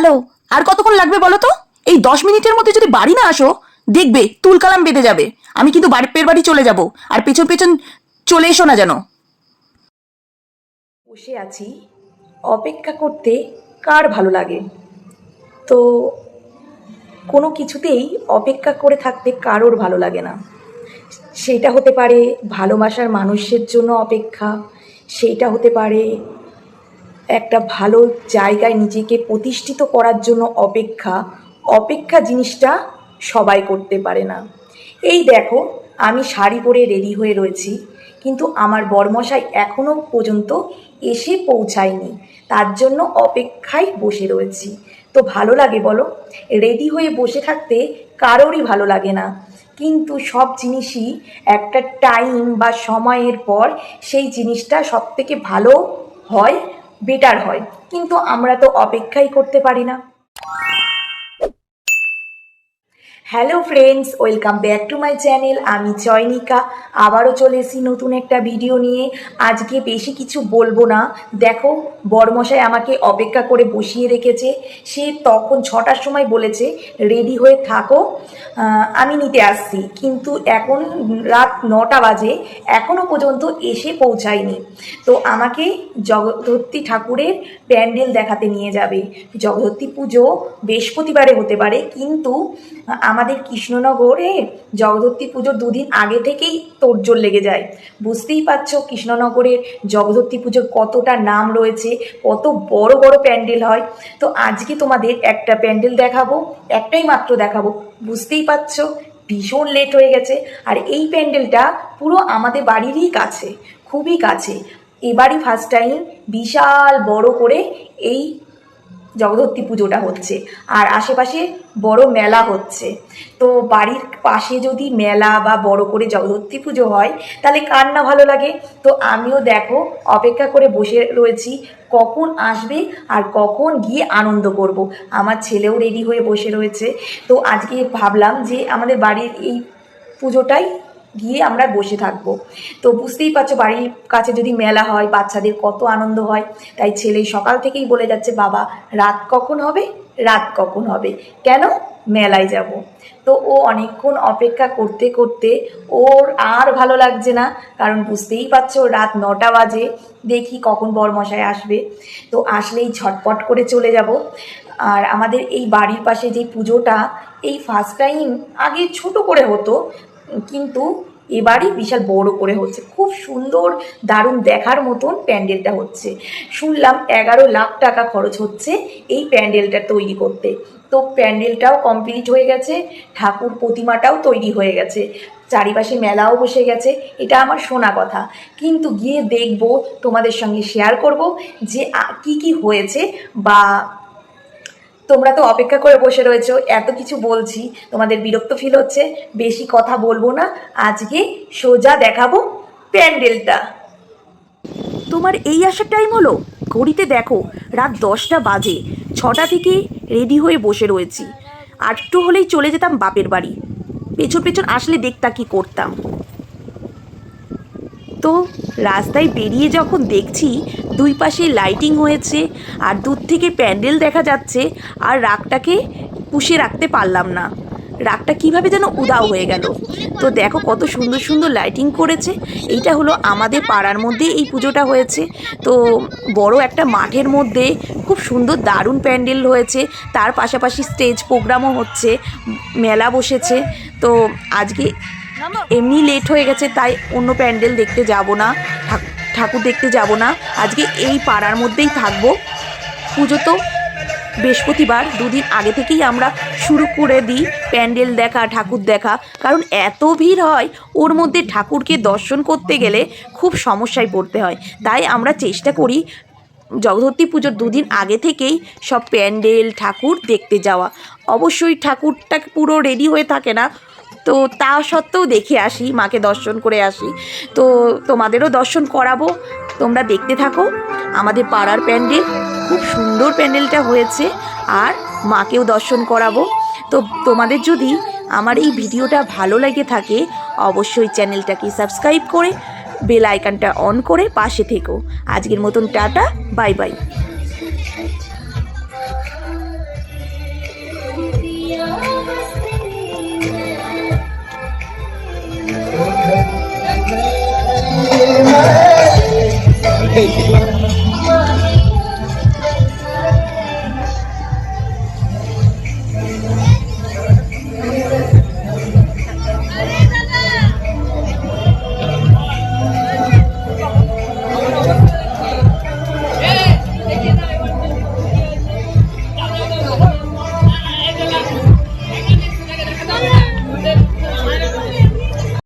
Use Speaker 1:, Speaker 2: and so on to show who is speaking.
Speaker 1: Hello আর কতক্ষণ লাগবে বলো তো? এই দশ মিনিটের মধ্যে যদি বাড়ি না আসো, দেখবে তুলকালাম বেঁধে যাবে। আমি কিন্তু বাড়ির বাড়ি চলে যাব, আর পেছন পেছন চলে এসো না যেন।
Speaker 2: বসে আছি। অপেক্ষা করতে কার ভালো লাগে? তো কোনো কিছুতেই অপেক্ষা করে থাকতে কারোর ভালো লাগে না। সেটা হতে পারে ভালোবাসার মানুষের জন্য অপেক্ষা সেইটা হতে পারে একটা ভালো জায়গায় নিজেকে প্রতিষ্ঠিত করার জন্য অপেক্ষা অপেক্ষা জিনিসটা সবাই করতে পারে না। এই দেখো, আমি শাড়ি পরে রেডি হয়ে রয়েছি, কিন্তু আমার বরমশাই এখনও পর্যন্ত এসে পৌঁছায়নি। তার জন্য অপেক্ষায় বসে রয়েছি। তো ভালো লাগে বলো? রেডি হয়ে বসে থাকতে কারোরই ভালো লাগে না। কিন্তু সব জিনিসই একটা টাইম বা সময়ের পর সেই জিনিসটা সব থেকে ভালো হয় বেটার হয়। কিন্তু আমরা তো অপেক্ষাই করতে পারি না। Hello friends welcome back to my channel আমি চয়নিকা আবারও চলে এসেছি নতুন একটা ভিডিও নিয়ে। আজকে বেশি কিছু বলব না। দেখো, বরমশাই আমাকে অপেক্ষা করে বসিয়ে রেখেছে। সে তখন ছটার সময় বলেছে রেডি হয়ে থাকো। আমি নিতে আসছি। কিন্তু এখন রাত নটা বাজে। এখনও পর্যন্ত এসে পৌঁছায়নি। তো আমাকে জগদ্ধত্রী ঠাকুরের প্যান্ডেল দেখাতে নিয়ে যাবে। জগদ্ধত্রী পুজো বৃহস্পতিবারে হতে পারে। কিন্তু আমাদের কৃষ্ণনগরে জগদ্ধত্রী পুজোর দুদিন আগে থেকেই তোড়জোড় লেগে যায়। বুঝতেই পারছ কৃষ্ণনগরের জগদ্ধত্রী পুজোর কতটা নাম রয়েছে, কত বড় বড় প্যান্ডেল হয়। তো আজকে তোমাদের একটা প্যান্ডেল দেখাবো, একটাই মাত্র দেখাবো। বুঝতেই পারছ, ভীষণ লেট হয়ে গেছে। আর এই প্যান্ডেলটা পুরো আমাদের বাড়িরই কাছে, খুবই কাছে। এবারই ফার্স্ট টাইম বিশাল বড় করে এই জগদ্ধত্রী পুজোটা হচ্ছে, আর আশেপাশে বড় মেলা হচ্ছে। তো বাড়ির পাশে যদি মেলা বা বড় করে জগদ্ধত্রী পুজো হয়, তাহলে কার না ভালো লাগে? তো আমিও দেখো, অপেক্ষা করে বসে রয়েছি, কখন আসবে আর কখন গিয়ে আনন্দ করব। আমার ছেলেও রেডি হয়ে বসে রয়েছে। তো আজকে ভাবলাম যে আমাদের বাড়ির এই পুজোটাই গিয়ে আমরা বসে থাকব। তো বুঝতেই পারছ, বাড়ির কাছে যদি মেলা হয়, বাচ্চাদের কত আনন্দ হয়। তাই ছেলে সকাল থেকেই বলে যাচ্ছে, বাবা, রাত কখন হবে? রাত কখন হবে? কেন? মেলায় যাব। তো ও অনেকক্ষণ অপেক্ষা করতে করতে ওর আর ভালো লাগছে না, কারণ বুঝতেই পারছ, রাত নটা বাজে। দেখি কখন বরমশাই আসবে। তো আসলেই ঝটপট করে চলে যাব। আর আমাদের এই বাড়ির পাশে যে পুজোটা, এই ফার্স্ট টাইম আগে ছোট করে হতো কিন্তু এবারই বিশাল বড় করে হচ্ছে। খুব সুন্দর, দারুণ দেখার মতন প্যান্ডেলটা হচ্ছে। শুনলাম এগারো লাখ টাকা খরচ হচ্ছে এই প্যান্ডেলটা তৈরি করতে। তো প্যান্ডেলটাও কমপ্লিট হয়ে গেছে, ঠাকুর প্রতিমাটাও তৈরি হয়ে গেছে, চারিপাশে মেলাও বসে গেছে, এটা আমার শোনা কথা। কিন্তু গিয়ে দেখব, তোমাদের সঙ্গে শেয়ার করব যে কি কি হয়েছে বা তোমরা তো অপেক্ষা করে বসে রয়েছো, এত কিছু বলছি, তোমাদের বিরক্ত ফিল হচ্ছে, বেশি কথা বলব না, আজকে সোজা দেখাবো প্যান্ডেলটা।
Speaker 1: তোমার এই আসার টাইম হলো? ঘড়িতে দেখো, রাত দশটা বাজে, ছটা থেকে রেডি হয়ে বসে রয়েছি। আটটু হলেই চলে যেতাম বাপের বাড়ি। পেছন পেছন আসলে দেখতা কি করতাম। তো রাস্তায় বেরিয়ে যখন দেখছি দুই পাশে লাইটিং হয়েছে, আর দূর থেকে প্যান্ডেল দেখা যাচ্ছে, আর রাগটাকে পুষে রাখতে পারলাম না। রাগটা কীভাবে যেন উদাও হয়ে গেল। তো দেখো কত সুন্দর সুন্দর লাইটিং করেছে। এইটা হলো আমাদের পাড়ার মধ্যে এই পুজোটা হয়েছে। তো বড় একটা মাঠের মধ্যে খুব সুন্দর দারুণ প্যান্ডেল হয়েছে। তার পাশাপাশি স্টেজ প্রোগ্রামও হচ্ছে, মেলা বসেছে। তো আজকে এমনি লেট হয়ে গেছে, তাই অন্য প্যান্ডেল দেখতে যাব না, ঠাক- ঠাকুর দেখতে যাব না। আজকে এই পাড়ার মধ্যেই থাকব। পুজো তো বৃহস্পতিবার, দুদিন আগে থেকেই আমরা শুরু করে দিই প্যান্ডেল দেখা, ঠাকুর দেখা। কারণ এত ভিড় হয়, ওর মধ্যে ঠাকুরকে দর্শন করতে গেলে খুব সমস্যায় পড়তে হয়। তাই আমরা চেষ্টা করি জগদ্ধত্রী পুজোর দুদিন আগে থেকেই সব প্যান্ডেল, ঠাকুর দেখতে যাওয়া। অবশ্যই ঠাকুরটা পুরো রেডি হয়ে থাকে না তো তা সত্ত্বেও দেখে আসি, মাকে দর্শন করে আসি। তো তোমাদেরও দর্শন করাবো, তোমরা দেখতে থাকো। আমাদের পাড়ার প্যান্ডেল, খুব সুন্দর প্যান্ডেলটা হয়েছে আর মাকেও দর্শন করাবো। তো তোমাদের যদি আমার এই ভিডিওটা ভালো লেগে থাকে, অবশ্যই চ্যানেলটাকে সাবস্ক্রাইব করে, বেল আইকনটা অন করে পাশে থেকো। আজকের মতন টাটা, বাই বাই।